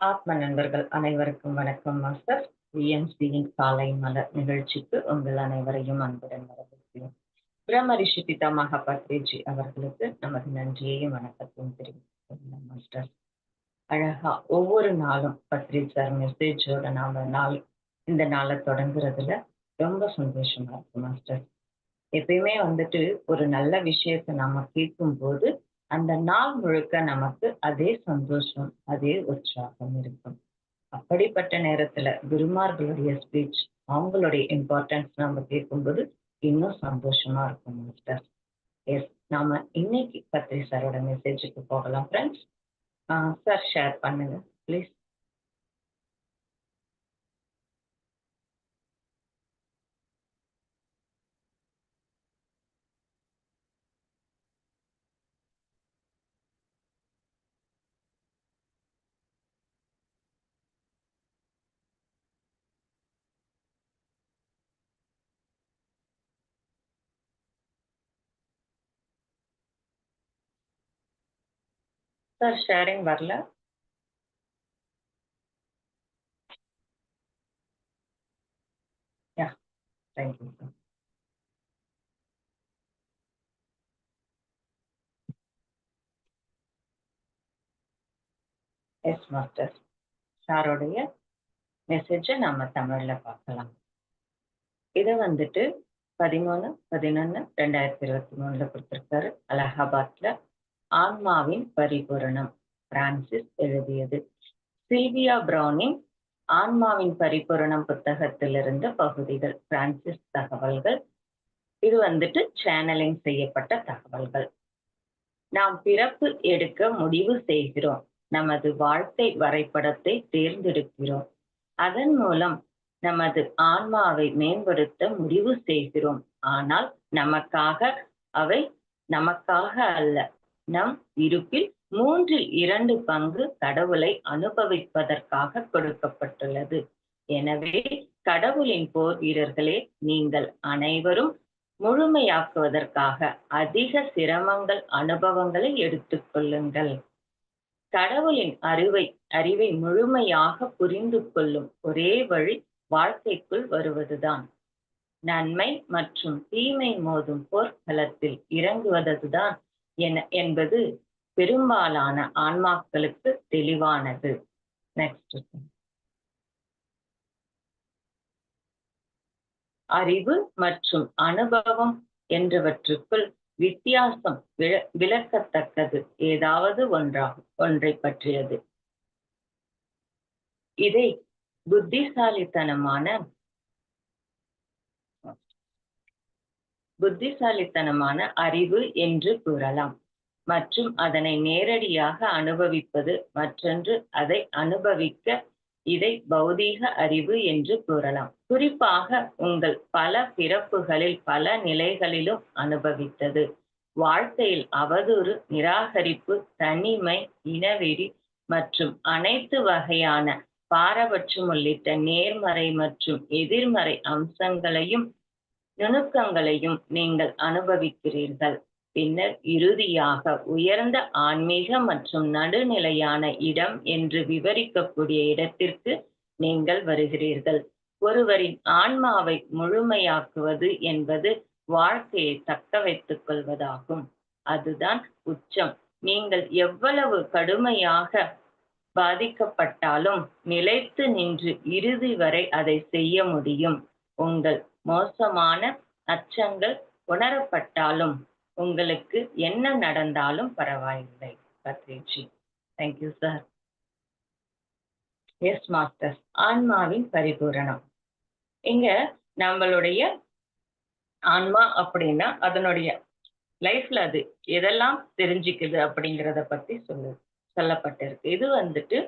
ஆத்ம நண்பர்கள் அனைவருக்கும் வணக்கம் மாஸ்டர். விஎம்சியின் காலை மலர் நிகழ்ச்சிக்கு உங்கள் அனைவரையும் அன்புடன் வரவேற்கிறேன் பிரம்ம ரிஷி பிதாமக பத்ரிஜி அவர்களுக்கு நமது நன்றியையும் வணக்கத்தையும் தெரிவித்துக் மாஸ்டர். அழகா ஒவ்வொரு நாளும் பத்ரிஜ் சார் மெசேஜோட நாம நாள் இந்த நாளை தொடங்குறதுல ரொம்ப சந்தோஷமா இருக்கு மாஸ்டர். எப்பயுமே வந்துட்டு ஒரு நல்ல விஷயத்தை நாம கேட்கும் போது அந்த நாள் முழுக்க நமக்கு அதே சந்தோஷம் அதே உற்சாகம் இருக்கும். அப்படிப்பட்ட நேரத்துல குருமார்களுடைய ஸ்பீச் அவங்களுடைய இம்பார்ட்டன்ஸ் நம்ம கேட்கும்போது இன்னும் சந்தோஷமா இருக்கும் மாஸ்டர் எஸ் நாம இன்னைக்கு பத்ரி சாரோட மெசேஜுக்கு போகலாம் ஃப்ரெண்ட்ஸ் சார் ஷேர் பண்ணுங்க ப்ளீஸ் சார் ஷேரிங் வரல. Yeah thank you sir yes master சாரோடைய மெசேஜை நம்ம தமிழில் பார்க்கலாம். இதை வந்துட்டு பதிமூணு பதினொன்று ரெண்டாயிரத்தி இருபத்தி மூணில் கொடுத்துருக்காரு அலகாபாத்தில் ஆன்மாவின் பரிபூரணம் பிரான்சிஸ் எழுதியது. சில்வியா பிரவுனின் ஆன்மாவின் பரிபூரணம் புத்தகத்திலிருந்து பகுதிகள் பிரான்சிஸ் தகவல்கள். இது வந்துட்டு சேனலிங் செய்யப்பட்ட தகவல்கள். நாம் பிறப்பு எடுக்க முடிவு செய்கிறோம். நமது வாழ்க்கை வரைபடத்தை தேர்ந்தெடுக்கிறோம். அதன் மூலம் நமது ஆன்மாவை மேம்படுத்த முடிவு செய்கிறோம். ஆனால் நமக்காக அவை நமக்காக அல்ல. நம் இருப்பில் மூன்றில் இரண்டு பங்கு கடவுளை அனுபவிப்பதற்காக கொடுக்கப்பட்டுள்ளது. எனவே கடவுளின் போர் வீரர்களே நீங்கள் அனைவரும் முழுமையாக்குவதற்காக அதிக சிரமங்கள் அனுபவங்களை எடுத்துக்கொள்ளுங்கள் கடவுளின் அறிவை அறிவை முழுமையாக புரிந்து கொள்ளும் ஒரே வழி வாழ்க்கைக்குள் வருவதுதான். நன்மை மற்றும் தீமை மோதும் போர்க்களத்தில் இறங்குவதுதான். என என்பது பெரும்பாலான ஆன்மாக்களுக்கு தெளிவானது. நெக்ஸ்ட் அறிவு மற்றும் அனுபவம் என்றவற்றுக்குள் வித்தியாசம் விளக்கத்தக்கது. ஏதாவது ஒன்றாகும் ஒன்றை பற்றியது. இதை புத்திசாலித்தனமான புத்திசாலித்தனமான அறிவு என்று கூறலாம். மற்றும் அதனை நேரடியாக அனுபவிப்பது மற்றொன்று அதை அனுபவிக்க இதை பௌதீக அறிவு என்று கூறலாம். குறிப்பாக உங்கள் பல பிறப்புகளில் பல நிலைகளிலும் அனுபவித்தது. வாழ்க்கையில் அவதூறு நிராகரிப்பு தனிமை இனவெறி மற்றும் அனைத்து வகையான பாரபட்சம் உள்ளிட்ட நேர்மறை மற்றும் எதிர்மறை அம்சங்களையும் நுணுக்கங்களையும் நீங்கள் அனுபவிக்கிறீர்கள். பின்னர் இறுதியாக உயர்ந்த ஆன்மீக மற்றும் நடுநிலையான இடம் என்று விவரிக்கக்கூடிய இடத்திற்கு நீங்கள் வருகிறீர்கள். ஒருவரின் ஆன்மாவை முழுமையாக்குவது என்பது வாழ்க்கையை தக்க வைத்துக் கொள்வதாகும். அதுதான் உச்சம். நீங்கள் எவ்வளவு கடுமையாக பாதிக்கப்பட்டாலும் நிலைத்து நின்று இறுதி வரை அதை செய்ய முடியும். உங்கள் மோசமான அச்சங்கள் உணரப்பட்டாலும் உங்களுக்கு என்ன நடந்தாலும் பரவாயில்லை Badriji. Thank you sir yes master ஆன்மாவின் பரிபூரணம். இங்க நம்மளுடைய ஆன்மா அப்படின்னா அதனுடைய லைஃப்ல அது எதெல்லாம் தெரிஞ்சுக்குது அப்படிங்கிறத பத்தி சொல்லு சொல்லப்பட்டிருக்கு. இது வந்துட்டு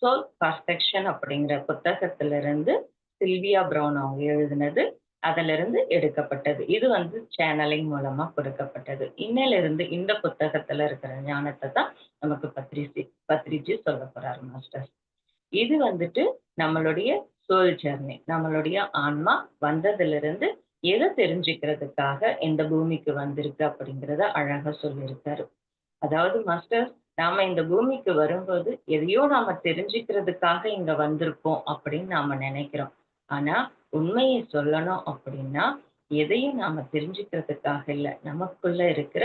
சோல் பர்ஃபெக்ஷன் அப்படிங்கிற புத்தகத்திலிருந்து சில்வியா பிரவுன் அவங்க எழுதினது அதுல இருந்து எடுக்கப்பட்டது. இது வந்து சேனலிங் மூலமா கொடுக்கப்பட்டது. இன்னிலிருந்து இந்த புத்தகத்துல இருக்கிற ஞானத்தை தான் நமக்கு பத்ரிசி பத்ரிஜி சொல்ல போறாரு மாஸ்டர் இது வந்துட்டு நம்மளுடைய சோல் ஜர்னி நம்மளுடைய ஆன்மா வந்ததுல இருந்து எதை தெரிஞ்சுக்கிறதுக்காக இந்த பூமிக்கு வந்திருக்கு அப்படிங்கிறத அழகா சொல்லியிருக்காரு. அதாவது மாஸ்டர் நாம இந்த பூமிக்கு வரும்போது எதையோ நாம தெரிஞ்சுக்கிறதுக்காக இங்க வந்திருக்கோம் அப்படின்னு நாம நினைக்கிறோம். ஆனா உண்மையை சொல்லணும் அப்படின்னா எதையும் நாம தெரிஞ்சுக்கிறதுக்காக இல்ல. நமக்குள்ள இருக்கிற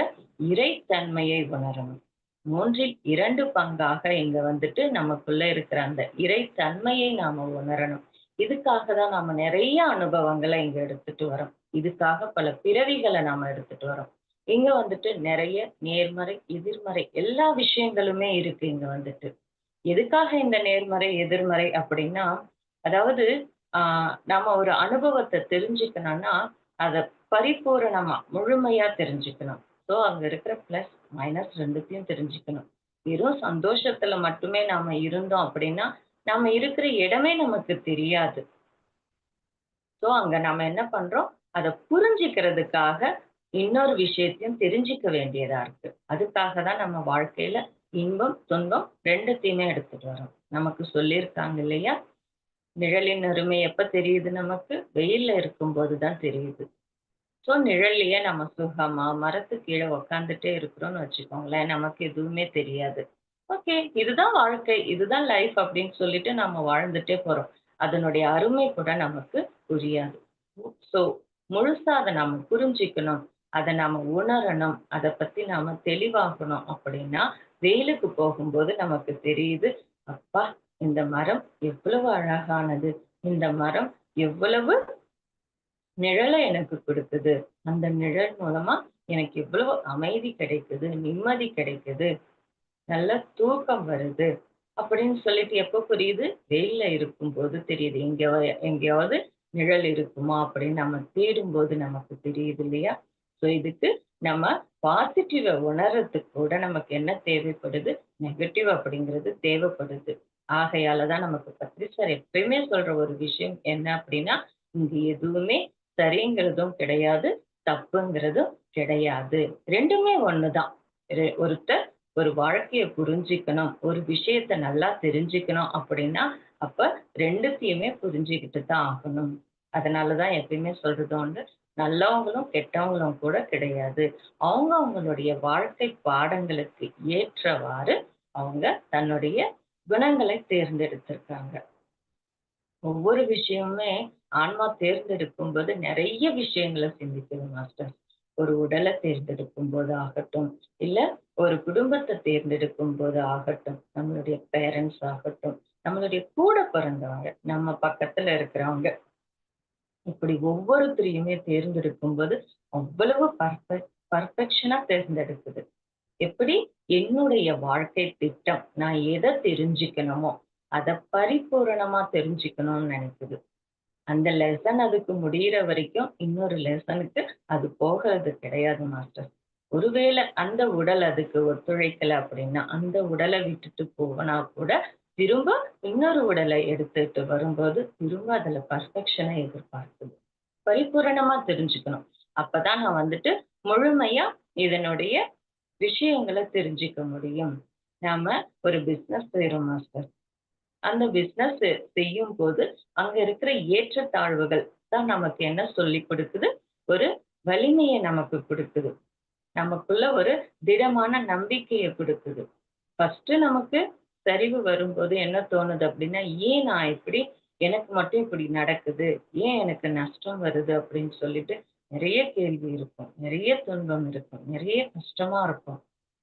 இறைத்தன்மையை உணரணும். மூன்றில் இரண்டு பங்காக இங்க வந்துட்டு நமக்குள்ள இருக்கிற அந்த இறைத்தன்மையை நாம உணரணும். இதுக்காக தான் நாம நிறைய அனுபவங்களை இங்க எடுத்துட்டு வரோம். இதுக்காக பல பிறவிகளை நாம எடுத்துட்டு வரோம். இங்க வந்துட்டு நிறைய நேர்மறை எதிர்மறை எல்லா விஷயங்களுமே இருக்கு இங்க வந்துட்டு. எதுக்காக இந்த நேர்மறை எதிர்மறை அப்படின்னா அதாவது ஆஹ் நம்ம ஒரு அனுபவத்தை தெரிஞ்சுக்கணும்னா அதை பரிபூரணமா முழுமையா தெரிஞ்சுக்கணும். ஸோ அங்க இருக்கிற பிளஸ் மைனஸ் ரெண்டுத்தையும் தெரிஞ்சுக்கணும். வெறும் சந்தோஷத்துல மட்டுமே நாம இருந்தோம் அப்படின்னா நம்ம இருக்கிற இடமே நமக்கு தெரியாது. ஸோ அங்க நாம என்ன பண்றோம்? அதை புரிஞ்சுக்கிறதுக்காக இன்னொரு விஷயத்தையும் தெரிஞ்சுக்க வேண்டியதா இருக்கு. அதுக்காக தான் நம்ம வாழ்க்கையில இன்பம் துன்பம் ரெண்டுத்தையுமே எடுத்துட்டு வரோம். நமக்கு சொல்லியிருக்காங்க இல்லையா? நிழலின் அருமை எப்ப தெரியுது நமக்கு? வெயில்ல இருக்கும்போது தான் தெரியுது. ஸோ நிழல்லையே நம்ம சுகமா மரத்து கீழே உக்காந்துட்டே இருக்கிறோம்னு வச்சுக்கோங்களேன் நமக்கு எதுவுமே தெரியாது. ஓகே இதுதான் வாழ்க்கை இதுதான் லைஃப் அப்படின்னு சொல்லிட்டு நம்ம வாழ்ந்துட்டே போறோம். அதனுடைய அருமை கூட நமக்கு புரியாது. ஸோ முழுசா அதை நம்ம புரிஞ்சுக்கணும் அதை நாம உணரணும் அதை பத்தி நாம தெளிவாகணும் அப்படின்னா வெயிலுக்கு போகும்போது நமக்கு தெரியுது அப்பா இந்த மரம் எவ்வளவு அழகானது இந்த மரம் எவ்வளவு நிழலை எனக்கு கொடுக்குது அந்த நிழல் மூலமா எனக்கு எவ்வளவு அமைதி கிடைக்குது நிம்மதி கிடைக்குது நல்ல தூக்கம் வருது அப்படின்னு சொல்லிட்டு எப்போ புரியுது? வெயில்ல இருக்கும்போது தெரியுது. எங்க எங்கேயாவது நிழல் இருக்குமா அப்படின்னு நம்ம தேடும் போது நமக்கு தெரியுது இல்லையா? ஸோ இதுக்கு நம்ம பாசிட்டிவை உணர்றதுக்கு கூட நமக்கு என்ன தேவைப்படுது? நெகட்டிவ் அப்படிங்கிறது தேவைப்படுது. ஆகையாலதான் நமக்கு பத்ரி சார் எப்பயுமே சொல்ற ஒரு விஷயம் என்ன அப்படின்னா இங்க எதுவுமே சரிங்கிறதும் கிடையாது தப்புங்கிறதும் கிடையாது. ரெண்டுமே ஒண்ணுதான். ஒருத்தர் ஒரு வாழ்க்கையை புரிஞ்சுக்கணும் ஒரு விஷயத்த நல்லா தெரிஞ்சுக்கணும் அப்படின்னா அப்ப ரெண்டுத்தையுமே புரிஞ்சுக்கிட்டு தான் ஆகணும். அதனாலதான் எப்பயுமே சொல்றது ஒன்று நல்லவங்களும் கெட்டவங்களும் கூட கிடையாது. அவங்க அவங்களுடைய வாழ்க்கை பாடங்களுக்கு ஏற்றவாறு அவங்க தன்னுடைய குணங்களை தேர்ந்தெடுத்திருக்காங்க. ஒவ்வொரு விஷயமுமே ஆன்மா தேர்ந்தெடுக்கும் போது நிறைய விஷயங்களை சிந்திக்குது மாஸ்டர் ஒரு உடலை தேர்ந்தெடுக்கும் போது ஆகட்டும் இல்ல ஒரு குடும்பத்தை தேர்ந்தெடுக்கும் போது ஆகட்டும் நம்மளுடைய பேரண்ட்ஸ் ஆகட்டும் நம்மளுடைய கூட பிறந்தவங்க நம்ம பக்கத்துல இருக்கிறவங்க இப்படி ஒவ்வொருத்தரையுமே தேர்ந்தெடுக்கும் போது அவ்வளவு பர்ஃபெக்ட் பர்ஃபெக்ஷனா தேர்ந்தெடுக்குது. எப்படி? என்னுடைய வாழ்க்கை திட்டம். நான் எதை தெரிஞ்சுக்கணுமோ அதை பரிபூரணமா தெரிஞ்சுக்கணும்னு நினைக்குது. அந்த லெசன் அதுக்கு முடியிற வரைக்கும் இன்னொரு லெசனுக்கு அது போகிறது கிடையாது மாஸ்டர் ஒருவேளை அந்த உடல் அதுக்கு ஒத்துழைக்கல அப்படின்னா அந்த உடலை விட்டுட்டு போனா கூட திரும்ப இன்னொரு உடலை எடுத்துட்டு வரும்போது திரும்ப அதுல பர்ஃபெக்ஷனை எதிர்பார்க்குது. பரிபூரணமா தெரிஞ்சுக்கணும். அப்பதான் நான் வந்துட்டு முழுமையா இதனுடைய விஷயங்களை தெரிஞ்சுக்க முடியும். நாம ஒரு பிசினஸ் செய்யறோம் மாஸ்டர் அந்த பிசினஸ் செய்யும் போது அங்க இருக்கிற ஏற்றத்தாழ்வுகள் தான் நமக்கு என்ன சொல்லி கொடுக்குது? ஒரு வலிமையை நமக்கு கொடுக்குது. நமக்குள்ள ஒரு திடமான நம்பிக்கையை கொடுக்குது. ஃபர்ஸ்ட் நமக்கு சரிவு வரும்போது என்ன தோணுது அப்படின்னா ஏன் நான் இப்படி எனக்கு மட்டும் இப்படி நடக்குது? ஏன் எனக்கு நஷ்டம் வருது அப்படின்னு சொல்லிட்டு நிறைய கேள்வி இருக்கும். நிறைய துன்பம் இருக்கும். நிறைய கஷ்டமா இருக்கும்.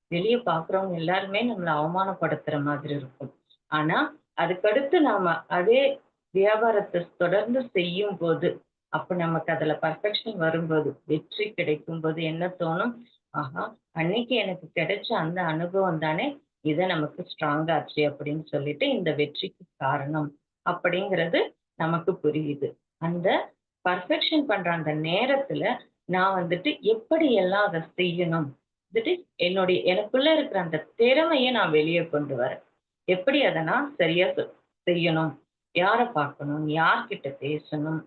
வெளியே பாக்குறவங்க எல்லாருமே நம்மளை அவமானப்படுத்துற மாதிரி இருக்கும். ஆனா அதுக்கடுத்து நாம அதே வியாபாரத்தை தொடர்ந்து செய்யும் போது அப்ப நமக்கு அதுல பர்ஃபெக்ஷன் வரும்போது வெற்றி கிடைக்கும் போது என்ன தோணும்? ஆஹா அன்னைக்கு எனக்கு கிடைச்ச அந்த அனுபவம் தானே இதை நமக்கு ஸ்ட்ராங் ஆச்சு அப்படின்னு சொல்லிட்டு இந்த வெற்றிக்கு காரணம் அப்படிங்கிறது நமக்கு புரியுது. அந்த பர்ஃபெக்ஷன் பண்ற அந்த நேரத்துல நான் வந்துட்டு எப்படி எல்லாம் அதை செய்யணும்? வந்துட்டு என்னுடைய எனக்குள்ள இருக்கிற அந்த திறமையை நான் வெளியே கொண்டு வரேன். எப்படி அதை நான் சரியா செய்யணும்? யாரை பார்க்கணும்? யார்கிட்ட பேசணும்?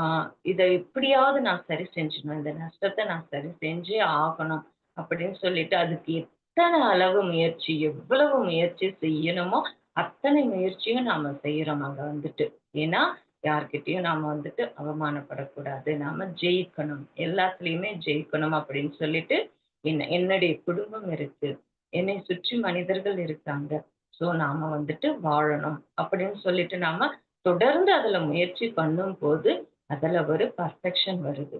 ஆஹ் இதை எப்படியாவது நான் சரி செஞ்சணும் இந்த நஷ்டத்தை நான் சரி செஞ்சே ஆகணும் அப்படின்னு சொல்லிட்டு அதுக்கு எத்தனை அளவு முயற்சி எவ்வளவு முயற்சி செய்யணுமோ அத்தனை முயற்சியும் நாம செய்யறோம் அங்க வந்துட்டு. ஏன்னா யார்கிட்டயும் நாம வந்துட்டு அவமானப்படக்கூடாது. நாம ஜெயிக்கணும். எல்லாத்துலயுமே ஜெயிக்கணும் அப்படின்னு சொல்லிட்டு என்ன என்னுடைய குடும்பம் இருக்கு. என்னை சுற்றி மனிதர்கள் இருக்காங்க. சோ நாம வந்துட்டு வாழணும் அப்படின்னு சொல்லிட்டு நாம தொடர்ந்து அதுல முயற்சி பண்ணும் போது அதுல ஒரு பர்ஃபெக்ஷன் வருது.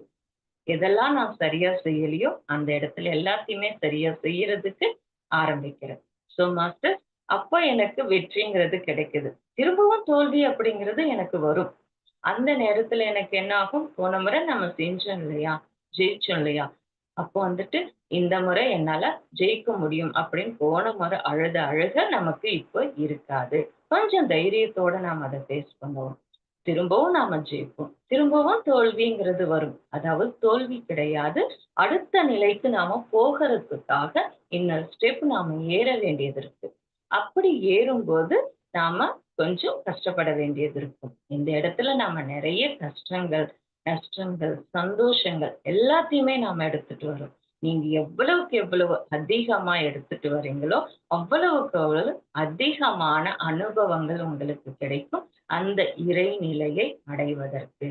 எதெல்லாம் நான் சரியா செய்யலையோ அந்த இடத்துல எல்லாத்தையுமே சரியா செய்யறதுக்கு ஆரம்பிக்கிறேன். சோ மாஸ்டர் அப்ப எனக்கு வெற்றிங்கிறது கிடைக்குது. திரும்பவும் தோல்வி அப்படிங்கிறது எனக்கு வரும். அந்த நேரத்துல எனக்கு என்ன ஆகும்? போன முறை நம்ம செஞ்சோம் இல்லையா? ஜெயிச்சோம் இல்லையா? அப்போ வந்துட்டு இந்த முறை என்னால ஜெயிக்க முடியும் அப்படின்னு போன முறை அழுத அழுக நமக்கு இப்போ இருக்காது. கொஞ்சம் தைரியத்தோட நாம் அதை ஃபேஸ் பண்ணுவோம். திரும்பவும் நாம ஜெயிப்போம். திரும்பவும் தோல்விங்கிறது வரும். அதாவது தோல்வி கிடையாது. அடுத்த நிலைக்கு நாம போகிறதுக்காக இன்னொரு ஸ்டெப் நாம ஏற வேண்டியது இருக்கு. அப்படி ஏறும்போது நாம கொஞ்சம் கஷ்டப்பட வேண்டியது இருக்கும். இந்த இடத்துல நாம நிறைய கஷ்டங்கள் நஷ்டங்கள் சந்தோஷங்கள் எல்லாத்தையுமே நாம எடுத்துட்டு வரோம். நீங்க எவ்வளவுக்கு எவ்வளவு அதிகமா எடுத்துட்டு வர்றீங்களோ அவ்வளவுக்கு அவ்வளவு அதிகமான அனுபவங்கள் உங்களுக்கு கிடைக்கும். அந்த இறைநிலையை அடைவதற்கு.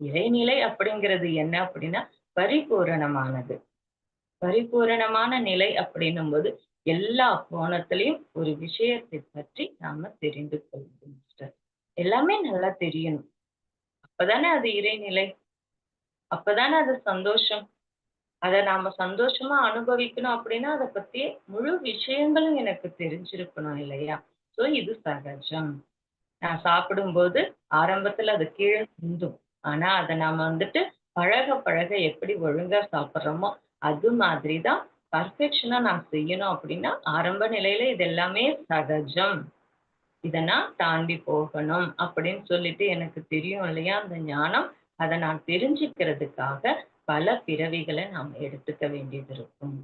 இறைநிலை அப்படிங்கிறது என்ன அப்படின்னா பரிபூரணமானது. பரிபூரணமான நிலை அப்படின்னும் போது எல்லா கோணத்திலையும் ஒரு விஷயத்தை பற்றி நாம தெரிந்து கொள்வோம் எல்லாமே நல்லா தெரியணும். அப்பதானே அது இறைநிலை. அப்பதானே அது சந்தோஷம். அதை நாம சந்தோஷமா அனுபவிக்கணும் அப்படின்னா அதை பத்தி முழு விஷயங்களும் எனக்கு தெரிஞ்சிருக்கணும் இல்லையா? சோ இது சகஜம். நான் சாப்பிடும்போது ஆரம்பத்துல அது கீழே சிந்தும் ஆனா அதை நாம வந்துட்டு பழக பழக எப்படி ஒழுங்கா சாப்பிட்றோமோ அது மாதிரிதான் பர்ஃபெக்ஷனா நான் செய்யணும் அப்படின்னா ஆரம்ப நிலையில இது எல்லாமே சகஜம். இதை நான் தாண்டி போகணும் அப்படின்னு சொல்லிட்டு எனக்கு தெரியும் இல்லையா அந்த ஞானம்? அதை நான் தெரிஞ்சுக்கிறதுக்காக பல பிறவிகளை நாம் எடுத்துக்க வேண்டியது இருக்கும்.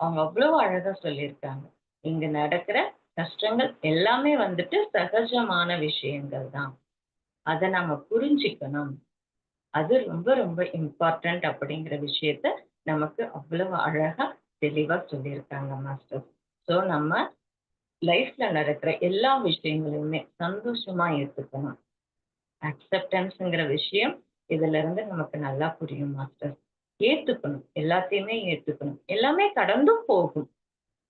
அவங்க அவ்வளவு அழகா சொல்லியிருக்காங்க. இங்க நடக்கிற கஷ்டங்கள் எல்லாமே வந்துட்டு சகஜமான விஷயங்கள் தான். அதை நம்ம புரிஞ்சுக்கணும். அது ரொம்ப ரொம்ப இம்பார்ட்டன்ட் அப்படிங்கிற விஷயத்த நமக்கு அவ்வளவு அழகா தெளிவா சொல்லியிருக்காங்க மாஸ்டர் ஸோ நம்ம லைஃப்ல நடக்கிற எல்லா விஷயங்களையுமே சந்தோஷமா ஏற்றுக்கணும் அக்செப்டன்ஸ்ங்கிற விஷயம் இதுல இருந்து நமக்கு நல்லா புரியும் மாஸ்டர் ஏத்துக்கணும். எல்லாத்தையுமே ஏத்துக்கணும். எல்லாமே கடந்தும் போகும்.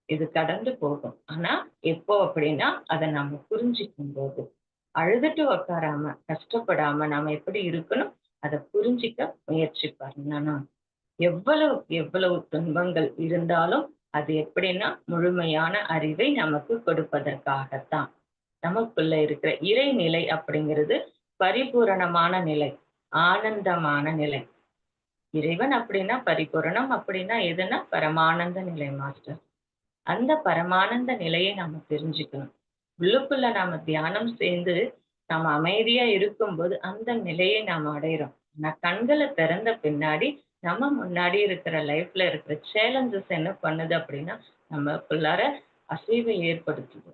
இது கடந்து போகும். ஆனா எப்போ அப்படின்னா அதை நம்ம புரிஞ்சுக்கும் போது அழுதுட்டு உக்காராம கஷ்டப்படாம நாம எப்படி இருக்கணும் அதை புரிஞ்சிக்க முயற்சி பண்ணணும். எவ்வளவு எவ்வளவு துன்பங்கள் இருந்தாலும் அது எப்படின்னா முழுமையான அறிவை நமக்கு கொடுப்பதற்காகத்தான். நமக்குள்ள இருக்கிற இறைநிலை அப்படிங்கிறது பரிபூரணமான நிலை ஆனந்தமான நிலை. இறைவன் அப்படின்னா பரிபூரணம் அப்படின்னா எதுனா பரமானந்த நிலை மாஸ்டர். அந்த பரமானந்த நிலையை நம்ம தெரிஞ்சுக்கணும். உள்ளுக்குள்ள நாம தியானம் சேர்ந்து நாம அமைதியா இருக்கும்போது அந்த நிலையை நாம அடையிறோம். நான் கண்களை திறந்த பின்னாடி நம்ம முன்னாடி இருக்கிற லைஃப்ல இருக்கிற சேலஞ்சஸ் என்ன பண்ணுது அப்படின்னா நம்மக்குள்ளார அசைவை ஏற்படுத்துது.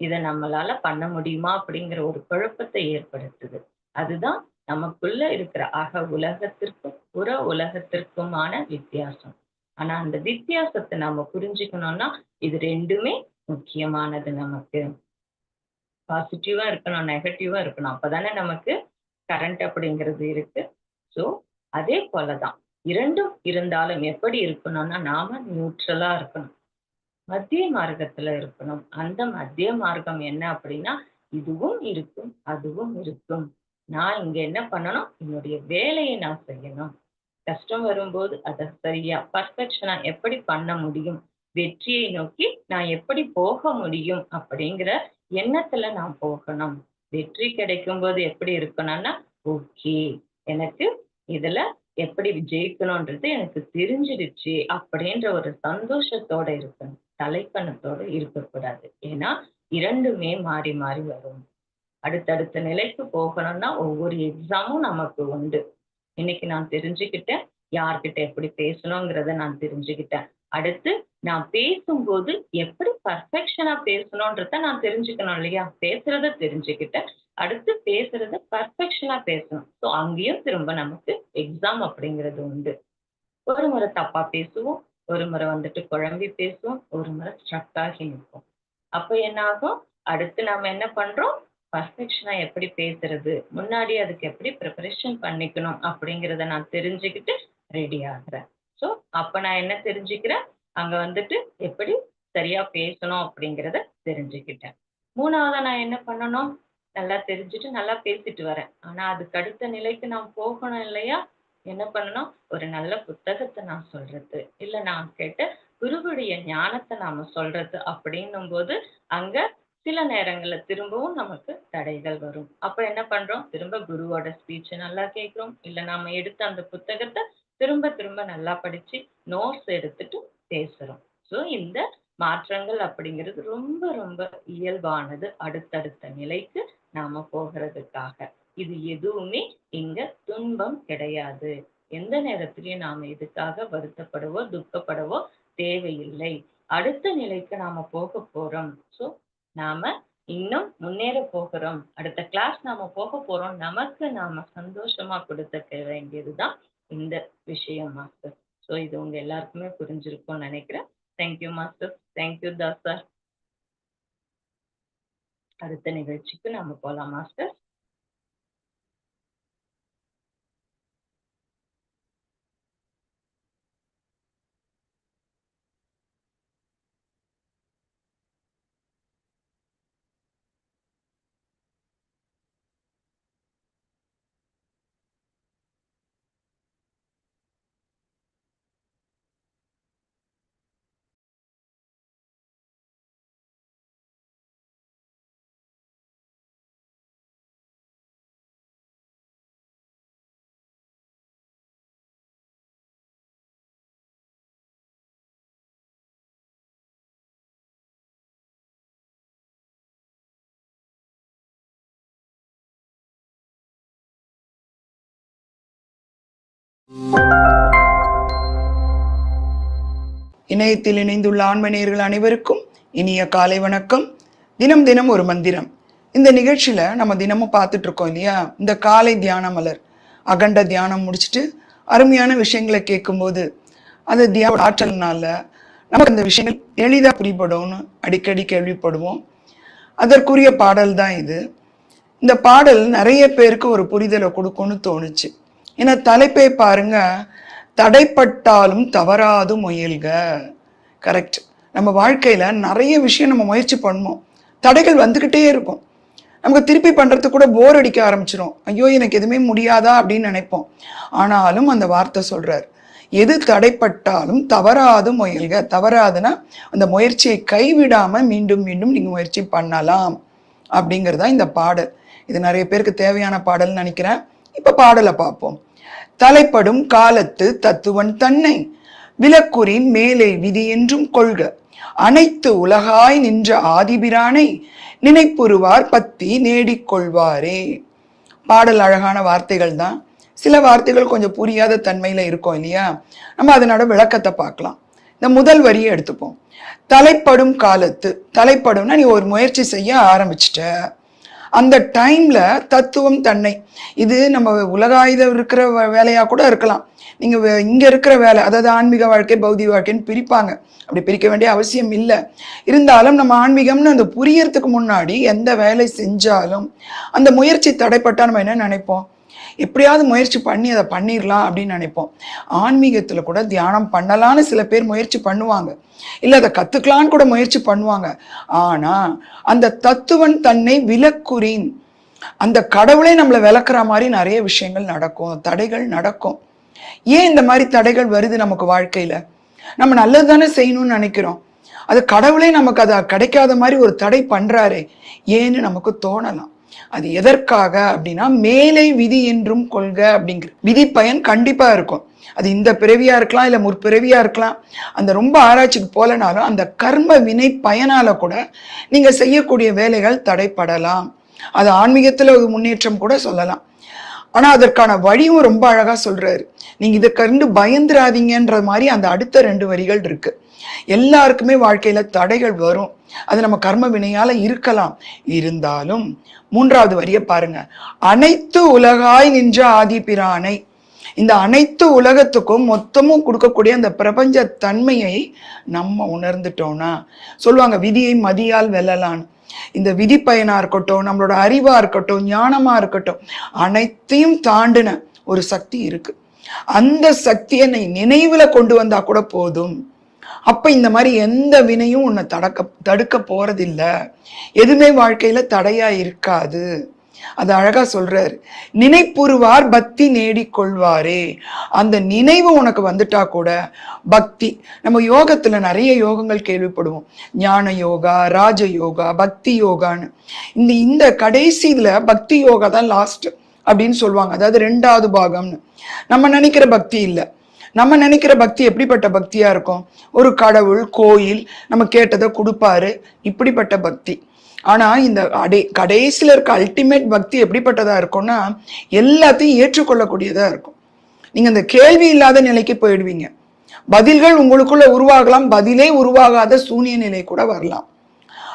இதை நம்மளால பண்ண முடியுமா அப்படிங்கிற ஒரு குழப்பத்தை ஏற்படுத்துது. அதுதான் நமக்குள்ள இருக்கிற அக உலகத்திற்கும் புற உலகத்திற்குமான வித்தியாசம். ஆனா அந்த வித்தியாசத்தை நாம புரிஞ்சுக்கணும்னா இது ரெண்டுமே முக்கியமானது நமக்கு. பாசிட்டிவா இருக்கணும் நெகட்டிவா இருக்கணும். அப்பதானே நமக்கு கரண்ட் அப்படிங்கிறது இருக்கு. ஸோ அதே போலதான். இரண்டும் இருந்தாலும் எப்படி இருக்கணும்னா நாம நியூட்ரலா இருக்கணும். மத்திய மார்க்கத்துல இருக்கணும். அந்த மத்திய மார்க்கம் என்ன அப்படின்னா இதுவும் இருக்கும் அதுவும் இருக்கும். நான் இங்க என்ன பண்ணணும்? என்னுடைய வேலையை நான் செய்யணும். கஷ்டம் வரும்போது அதை சரியா பர்ஃபெக்ஷனா எப்படி பண்ண முடியும்? வெற்றியை நோக்கி நான் எப்படி போக முடியும்? அப்படிங்கிற எண்ணத்துல நான் போகணும். வெற்றி கிடைக்கும் போது எப்படி இருக்கணும்னா ஓகே எனக்கு இதுல எப்படி ஜெயிக்கணும்ன்றது எனக்கு தெரிஞ்சிடுச்சு அப்படின்ற ஒரு சந்தோஷத்தோட இருக்கணும். தலைப்பணத்தோட இருக்கக்கூடாது. ஏன்னா இரண்டுமே மாறி மாறி வரும். அடுத்தடுத்த நிலைக்கு போகணும்னா ஒவ்வொரு எக்ஸாமும் நமக்கு உண்டு. இன்னைக்கு நான் தெரிஞ்சுக்கிட்டேன். யார்கிட்ட எப்படி பேசணுங்கிறத நான் தெரிஞ்சுக்கிட்டேன். அடுத்து நான் பேசும்போது எப்படி பர்ஃபெக்ஷனா பேசணும்ன்றத நான் தெரிஞ்சுக்கணும் இல்லையா? பேசுறத தெரிஞ்சுக்கிட்டேன் அடுத்து பேசுறத பர்ஃபெக்ஷனா பேசணும். ஸோ அங்கேயும் திரும்ப நமக்கு எக்ஸாம் அப்படிங்கிறது உண்டு. ஒரு முறை தப்பா பேசுவோம் ஒரு முறை வந்துட்டு குழம்பி பேசுவோம் ஒரு முறை ஸ்ட்ரக் ஆகி நிற்போம். அப்ப என்ன ஆகும் அடுத்து நாம என்ன பண்றோம்? பர்ஃபெக்ஷனா எப்படி பேசுறது? முன்னாடி அதுக்கு எப்படி ப்ரிப்பரேஷன் பண்ணிக்கணும் அப்படிங்கிறத நான் தெரிஞ்சுக்கிட்டு ரெடி ஆகுறேன். ஸோ அப்ப நான் என்ன தெரிஞ்சுக்கிறேன்? அங்க வந்துட்டு எப்படி சரியா பேசணும் அப்படிங்கிறத தெரிஞ்சுக்கிட்டேன். மூணாவதா நான் என்ன பண்ணணும்? நல்லா தெரிஞ்சுட்டு நல்லா பேசிட்டு வரேன். ஆனா அதுக்கு அடுத்த நிலைக்கு நான் போகணும் இல்லையா? என்ன பண்ணணும்? ஒரு நல்ல புத்தகத்தை நான் சொல்றது. இல்ல நான் கேட்ட குருவுடைய ஞானத்தை நாம சொல்றது அப்படின்னும் போது அங்க சில நேரங்கள்ல திரும்பவும் நமக்கு தடைகள் வரும். அப்ப என்ன பண்றோம்? திரும்ப குருவோட ஸ்பீச் நல்லா கேட்கிறோம். இல்ல நாம எடுத்த அந்த புத்தகத்தை திரும்ப திரும்ப நல்லா படிச்சு நோட்ஸ் எடுத்துட்டு பேசுறோம். சோ இந்த மாற்றங்கள் அப்படிங்கிறது ரொம்ப ரொம்ப இயல்பானது. அடுத்தடுத்த நிலைக்கு நாம போகிறதுக்காக. இது எதுவுமே இங்க துன்பம் கிடையாது. எந்த நேரத்திலயும் நாம இதுக்காக வருத்தப்படவோ துக்கப்படவோ தேவையில்லை. அடுத்த நிலைக்கு நாம போக போறோம். சோ நாம இன்னும் முன்னேற போகிறோம். அடுத்த கிளாஸ் நாம போக போறோம். நமக்கு நாம சந்தோஷமா கொடுத்துக்க வேண்டியதுதான் இந்த விஷயம் மாஸ்டர் ஸோ இது உங்க எல்லாருக்குமே புரிஞ்சிருக்கும்னு நினைக்கிறேன். Thank you master thank you Das sir அடுத்த நிகழ்ச்சிக்கு நாம போலாம் மாஸ்டர் இணையத்தில் இணைந்துள்ள ஆண்மணியர்கள் அனைவருக்கும் இனிய காலை வணக்கம். தினம் தினம் ஒரு மந்திரம். இந்த நிகழ்ச்சியில நம்ம தினமும் பார்த்துட்டு இருக்கோம் இல்லையா? இந்த காலை தியான மலர். அகண்ட தியானம் முடிச்சுட்டு அருமையான விஷயங்களை கேட்கும்போது அது தியான ஆற்றல்னால நமக்கு அந்த விஷயங்கள் எளிதாக புரிபடும்னு அடிக்கடி கேள்விப்படுவோம். அதற்குரிய பாடல் தான் இது. இந்த பாடல் நிறைய பேருக்கு ஒரு புரிதலை கொடுக்கும்னு தோணுச்சு. இந்த தலைப்பை பாருங்க. தடைப்பட்டாலும் தவறாது முயல்க. கரெக்ட் நம்ம வாழ்க்கையில் நிறைய விஷயம் நம்ம முயற்சி பண்ணுவோம். தடைகள் வந்துக்கிட்டே இருக்கும். நமக்கு திருப்பி பண்ணுறதுக்கு கூட போர் அடிக்க ஆரம்பிச்சிடும் ஐயோ எனக்கு எதுவுமே முடியாதா அப்படின்னு நினைப்போம். ஆனாலும் அந்த வார்த்தை சொல்கிறார் எது தடைப்பட்டாலும் தவறாது முயல்க. தவறாதுன்னா அந்த முயற்சியை கைவிடாமல் மீண்டும் மீண்டும் நீங்கள் முயற்சி பண்ணலாம். அப்படிங்கிறதா இந்த பாடல். இது நிறைய பேருக்கு தேவையான பாடல்னு நினைக்கிறேன். இப்போ பாடலை பார்ப்போம். தலைப்படும் காலத்து தத்துவன் தன்னை. விலக்குறின் மேலே விதி என்றும் கொள்க. அனைத்து உலகாய் நின்ற ஆதிபிரானை நினைப்புறுவார் பத்தி நேடிக்கொள்வாரே பாடல் அழகான வார்த்தைகள் தான். சில வார்த்தைகள் கொஞ்சம் புரியாத தன்மையில இருக்கும் இல்லையா? நம்ம அதனோட விளக்கத்தை பார்க்கலாம். இந்த முதல் வரியை எடுத்துப்போம். தலைப்படும் காலத்து. தலைப்படும்னா நீ ஒரு முயற்சி செய்ய ஆரம்பிச்சிட்ட. அந்த டைம்ல தத்துவம் தன்னை. இது நம்ம உலகாயுதம் இருக்கிற வே- வேலையா கூட இருக்கலாம். நீங்க இங்கே இங்க இருக்கிற வேலை அதாவது ஆன்மீக வாழ்க்கை பௌதிக வாழ்க்கைன்னு பிரிப்பாங்க. அப்படி பிரிக்க வேண்டிய அவசியம் இல்லை. இருந்தாலும் நம்ம ஆன்மீகம்னு அந்த புரியறதுக்கு முன்னாடி எந்த வேலை செஞ்சாலும் அந்த முயற்சி தடைப்பட்டா நம்ம என்ன நினைப்போம்? எப்படியாவது முயற்சி பண்ணி அதை பண்ணிடலாம் அப்படின்னு நினைப்போம். ஆன்மீகத்தில் கூட தியானம் பண்ணலான்னு சில பேர் முயற்சி பண்ணுவாங்க. இல்லை அதை கற்றுக்கலான்னு கூட முயற்சி பண்ணுவாங்க. ஆனால் அந்த தத்துவன் தன்னை விலக்குறின். அந்த கடவுளே நம்மளை விளக்குற மாதிரி நிறைய விஷயங்கள் நடக்கும் தடைகள் நடக்கும். ஏன் இந்த மாதிரி தடைகள் வருது நமக்கு வாழ்க்கையில்? நம்ம நல்லது தானே செய்யணும்னு நினைக்கிறோம். அது கடவுளே நமக்கு அதை கிடைக்காத மாதிரி ஒரு தடை பண்ணுறாரே ஏன்னு நமக்கு தோணலாம். அது எதற்காக அப்படின்னா மேலை விதி என்றும் கொள்க அப்படிங்கிற விதி பயன் கண்டிப்பாக இருக்கும். அது இந்த பிறவியா இருக்கலாம் இல்லை முற்பிறவியா இருக்கலாம். அந்த ரொம்ப ஆராய்ச்சிக்கு போலனாலும் அந்த கர்ம வினை பயனால கூட நீங்கள் செய்யக்கூடிய வேலைகள் தடைப்படலாம். அது ஆன்மீகத்தில் ஒரு முன்னேற்றம் கூட சொல்லலாம். ஆனால் அதற்கான வழியும் ரொம்ப அழகாக சொல்கிறாரு நீங்கள் இதை கண்டு பயந்துராதீங்கன்ற மாதிரி அந்த அடுத்த ரெண்டு வரிகள் இருக்குது எல்லாருக்குமே வாழ்க்கையில் தடைகள் வரும். அது நம்ம கர்ம வினையால இருக்கலாம். இருந்தாலும் மூன்றாவது வரியை பாருங்க. அனைத்து உலகாய் நின்ற ஆதிபிரானை இந்த அனைத்து உலகத்துக்கும் மொத்தமும் கொடுக்கக்கூடிய அந்த பிரபஞ்ச தன்மையை நம்ம உணர்ந்துட்டோம்னா சொல்லுவாங்க விதியை மதியால் வெல்லலான்னு. இந்த விதி பயனா இருக்கட்டும் நம்மளோட அறிவா இருக்கட்டும் ஞானமா இருக்கட்டும் அனைத்தையும் தாண்டின ஒரு சக்தி இருக்கு. அந்த சக்தியை நினைவுல கொண்டு வந்தா கூட போதும். அப்போ இந்த மாதிரி எந்த வினையும் உன்னை தடக்க தடுக்க போகிறதில்ல எதுவுமே வாழ்க்கையில் தடையாக இருக்காது. அது அழகா சொல்றாரு. நினைப்புருவார் பக்தி நேடிக்கொள்வாரே அந்த நினைவு உனக்கு வந்துட்டா கூட பக்தி. நம்ம யோகத்துல நிறைய யோகங்கள் கேள்விப்படுவோம். ஞான யோகா ராஜ யோகா பக்தி யோகான்னு. இந்த இந்த கடைசியில பக்தி யோகா தான் லாஸ்ட் அப்படின்னு சொல்லுவாங்க. அதாவது ரெண்டாவது பாகம்னு. நம்ம நினைக்கிற பக்தி இல்லை. நம்ம நினைக்கிற பக்தி எப்படிப்பட்ட பக்தியாக இருக்கும்? ஒரு கடவுள் கோயில் நம்ம கேட்டதை கொடுப்பாரு. இப்படிப்பட்ட பக்தி. ஆனால் இந்த அடை கடைசியில் இருக்க அல்டிமேட் பக்தி எப்படிப்பட்டதாக இருக்கும்னா எல்லாத்தையும் ஏற்றுக்கொள்ளக்கூடியதாக இருக்கும். நீங்கள் இந்த கேள்வி இல்லாத நிலைக்கு போயிடுவீங்க. பதில்கள் உங்களுக்குள்ள உருவாகலாம். பதிலே உருவாகாத சூனிய நிலை கூட வரலாம்.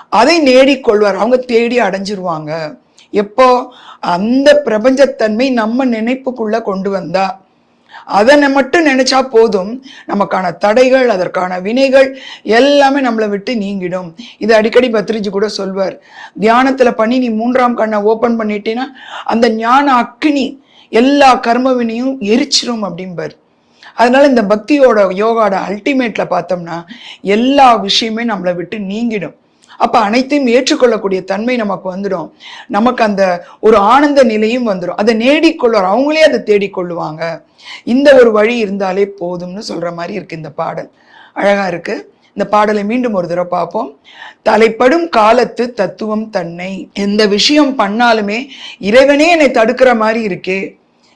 அதை நேடிக்கொள்வார் அவங்க தேடி அடைஞ்சிருவாங்க. எப்போ? அந்த பிரபஞ்சத்தன்மை நம்ம நினைப்புக்குள்ள கொண்டு வந்தா. அதனை மட்டும் நினைச்சா போதும். நமக்கான தடைகள் அதற்கான வினைகள் எல்லாமே நம்மளை விட்டு நீங்கிடும். இது அடிக்கடி பத்ரிஜி கூட சொல்வார். தியானத்துல பண்ணி நீ மூன்றாம் கண்ணை ஓபன் பண்ணிட்டீன்னா அந்த ஞான அக்னி எல்லா கர்ம வினையும் எரிச்சிரும் அப்படிம்பார். அதனால இந்த பக்தியோட யோகாவோட அல்டிமேட்ல பார்த்தோம்னா எல்லா விஷயமே நம்மளை விட்டு நீங்கிடும். அப்போ அனைத்தையும் ஏற்றுக்கொள்ளக்கூடிய தன்மை நமக்கு வந்துடும். நமக்கு அந்த ஒரு ஆனந்த நிலையும் வந்துடும் அதை நேடிக்கொள்வார். அவங்களே அதை தேடிக்கொள்ளுவாங்க. இந்த ஒரு வழி இருந்தாலே போதும்னு சொல்கிற மாதிரி இருக்குது இந்த பாடல். அழகாக இருக்குது இந்த பாடலை மீண்டும் ஒரு தடவை பார்ப்போம். தலைப்படும் காலத்து தத்துவம் தன்னை. எந்த விஷயம் பண்ணாலுமே இறைவனே என்னை தடுக்கிற மாதிரி இருக்கே.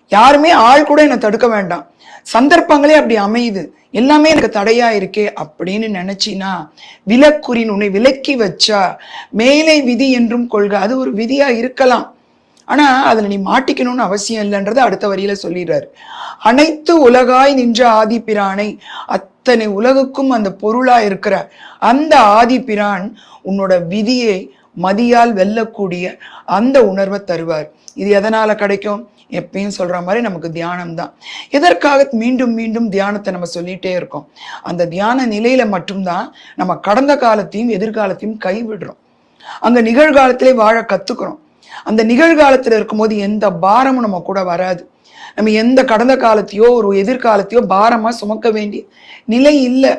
யாருமே ஆள் கூட என்னை தடுக்க வேண்டாம். சந்தர்ப்பங்களே அப்படி அமையுது. எல்லாமே எனக்கு தடையா இருக்கே அப்படின்னு நினைச்சினா விலக்குறின் உன்னை விலக்கி வச்சா மேலே விதி என்றும் கொள்க. அது ஒரு விதியா இருக்கலாம். ஆனா அதுல நீ மாட்டிக்கணும்னு அவசியம் இல்லைன்றதை அடுத்த வரியில சொல்லிடுறாரு. அனைத்து உலகாய் நின்ற ஆதி பிரானை அத்தனை உலகுக்கும் அந்த பொருளா இருக்கிற அந்த ஆதி பிரான் உன்னோட விதியை மதியால் வெல்லக்கூடிய அந்த உணர்வை தருவார். இது எதனால கிடைக்கும்? எப்பயும் சொல்ற மாதிரி நமக்கு தியானம் தான் எதற்காக மீண்டும் மீண்டும் தியானத்தை நம்ம சொல்லிட்டே இருக்கோம்? அந்த தியான நிலையில மட்டும்தான் நம்ம கடந்த காலத்தையும் எதிர்காலத்தையும் கைவிடுறோம். அந்த நிகழ்காலத்திலே வாழ கத்துக்கிறோம். அந்த நிகழ்காலத்துல இருக்கும்போது எந்த பாரமும் நம்ம கூட வராது. நம்ம எந்த கடந்த காலத்தையோ ஒரு எதிர்காலத்தையோ பாரமா சுமக்க வேண்டிய நிலை இல்லை.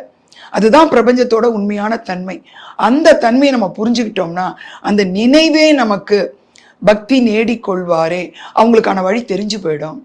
அதுதான் பிரபஞ்சத்தோட உண்மையான தன்மை. அந்த தன்மையை நம்ம புரிஞ்சுக்கிட்டோம்னா அந்த நினைவே நமக்கு பக்தி நேடிக்கொள்வாரே. அவங்களுக்கான வழி தெரிஞ்சு போயிடும்.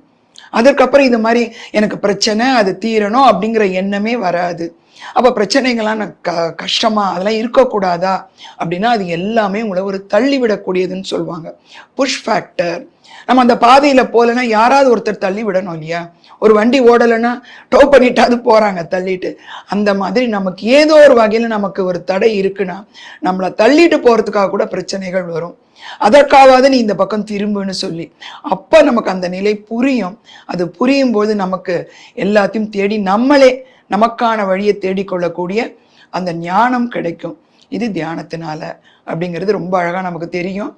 அதற்கப்புறம் இது மாதிரி எனக்கு பிரச்சனை அது தீரணும் அப்படிங்கிற எண்ணமே வராது. அப்ப பிரச்சனைகள்லாம் நான் க கஷ்டமா அதெல்லாம் இருக்கக்கூடாதா? அப்படின்னா அது எல்லாமே உங்களை ஒரு தள்ளி விடக்கூடியதுன்னு சொல்லுவாங்க. புஷ் ஃபேக்டர் நம்ம அந்த பாதையில் போகலைன்னா யாராவது ஒருத்தர் தள்ளி விடணும் இல்லையா? ஒரு வண்டி ஓடலைன்னா டோ பண்ணிட்டாவது போகிறாங்க தள்ளிட்டு. அந்த மாதிரி நமக்கு ஏதோ ஒரு வகையில் நமக்கு ஒரு தடை இருக்குன்னா நம்மளை தள்ளிட்டு போகிறதுக்காக கூட பிரச்சனைகள் வரும். அதற்காவது நீ இந்த பக்கம் திரும்புன்னு சொல்லி. அப்போ நமக்கு அந்த நிலை புரியும். அது புரியும் போது நமக்கு எல்லாத்தையும் தேடி நம்மளே நமக்கான வழியை தேடிக்கொள்ளக்கூடிய அந்த ஞானம் கிடைக்கும். இது தியானத்தினால அப்படிங்கிறது ரொம்ப அழகாக நமக்கு தெரியும்.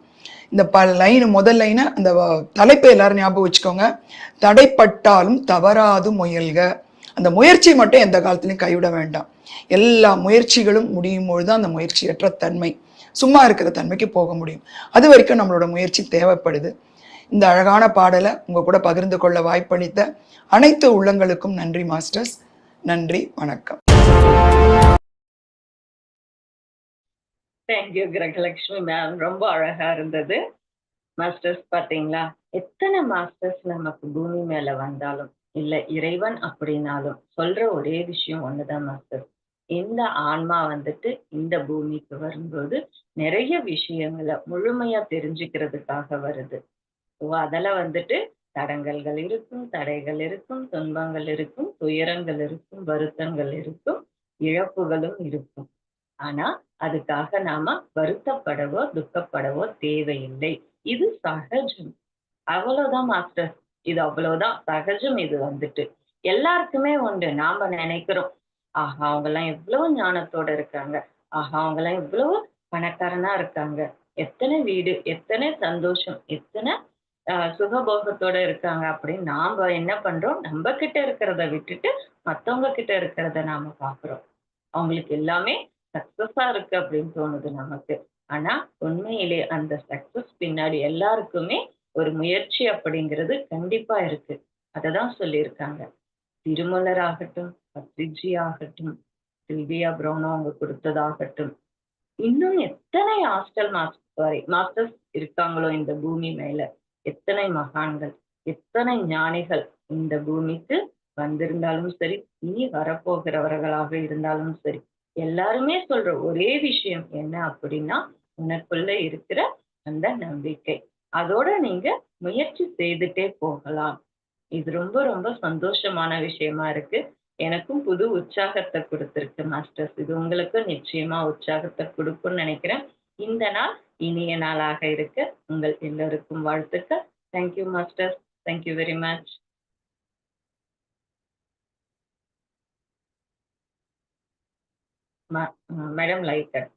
இந்த ப லைன் முதல் லைனை அந்த வ- தலைப்பை எல்லாரும் ஞாபகம் வச்சுக்கோங்க. தடைப்பட்டாலும் தவறாது முயல்க. அந்த முயற்சி மட்டும் எந்த காலத்துலையும் கைவிட வேண்டாம். எல்லா முயற்சிகளும் முடியும் பொழுது அந்த முயற்சியற்ற தன்மை. சும்மா இருக்கிற தன்மைக்கு போக முடியும். அது வரைக்கும் நம்மளோட முயற்சி தேவைப்படுது. இந்த அழகான பாடலை உங்கள் கூட பகிர்ந்து கொள்ள வாய்ப்பளித்த அனைத்து உள்ளங்களுக்கும் நன்றி மாஸ்டர்ஸ். நன்றி வணக்கம். தேங்க்யூ கிரகலட்சுமி மேம் ரொம்ப அழகா இருந்தது. மாஸ்டர்ஸ் பாத்தீங்களா எத்தனை மாஸ்டர்ஸ் நமக்கு பூமி மேல வந்தாலும் இல்ல இறைவன் அப்படின்னாலும் சொல்ற ஒரே விஷயம் ஒண்ணுதான் மாஸ்டர் இந்த ஆன்மா வந்துட்டு இந்த பூமிக்கு வரும்போது நிறைய விஷயங்களை முழுமையா தெரிஞ்சுக்கிறதுக்காக வருது. ஓ வந்துட்டு தடங்கல்கள் இருக்கும் தடைகள் இருக்கும் துன்பங்கள் இருக்கும் துயரங்கள் இருக்கும் வருத்தங்கள் இருக்கும் இழப்புகளும் இருக்கும். ஆனா அதுக்காக நாம வருத்தப்படவோ துக்கப்படவோ தேவையில்லை. இது சகஜம். அவ்வளவுதான் மாஸ்டர் இது அவ்வளவுதான். சகஜம் இது வந்துட்டு. எல்லாருக்குமே உண்டு. நாம நினைக்கிறோம். ஆஹா அவங்க எல்லாம் எவ்வளவு ஞானத்தோட இருக்காங்க. ஆஹா அவங்க எல்லாம் எவ்வளவு பணக்காரனா இருக்காங்க. எத்தனை வீடு எத்தனை சந்தோஷம் எத்தனை ஆஹ் சுகபோகத்தோட இருக்காங்க அப்படின்னு நாம என்ன பண்றோம்? நம்ம கிட்ட இருக்கிறத விட்டுட்டு மத்தவங்க கிட்ட இருக்கிறத நாம பாக்குறோம் அவங்களுக்கு எல்லாமே சக்சஸா இருக்கு அப்படின்னு தோணுது நமக்கு. ஆனா உண்மையிலே அந்த சக்சஸ் பின்னாடி எல்லாருக்குமே ஒரு முயற்சி அப்படிங்கிறது கண்டிப்பா இருக்கு. அததான் சொல்லியிருக்காங்க. திருமலர் ஆகட்டும் பத்ரிஜி ஆகட்டும் சில்வியா பிரௌனோ அவங்க கொடுத்ததாகட்டும். இன்னும் எத்தனை ஹாஸ்டல் மாஸ்டர் மாஸ்டர்ஸ் இருக்காங்களோ இந்த பூமி மேல? எத்தனை மகான்கள்? எத்தனை ஞானிகள் இந்த பூமிக்கு வந்திருந்தாலும் சரி இனி வரப்போகிறவர்களாக இருந்தாலும் சரி எல்லாருமே சொல்ற ஒரே விஷயம் என்ன அப்படின்னா உனக்குள்ள இருக்கிற அந்த நம்பிக்கை. அதோட நீங்க முயற்சி செய்துட்டே போகலாம். இது ரொம்ப ரொம்ப சந்தோஷமான விஷயமா இருக்கு. எனக்கும் புது உற்சாகத்தை கொடுத்துருக்கு மாஸ்டர்ஸ். இது உங்களுக்கு நிச்சயமா உற்சாகத்தை கொடுக்கும்னு நினைக்கிறேன். இந்த நாள் இனிய நாளாக இருக்க உங்கள் எல்லோருக்கும் வாழ்த்துக்கள். Thank you masters. Thank you very much madam live cut